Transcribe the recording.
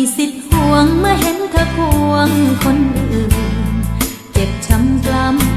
ีสิทธิ์ห่วงเมื่อเห็นเธอควงคนอื่น เจ็บช้ำกล้ำ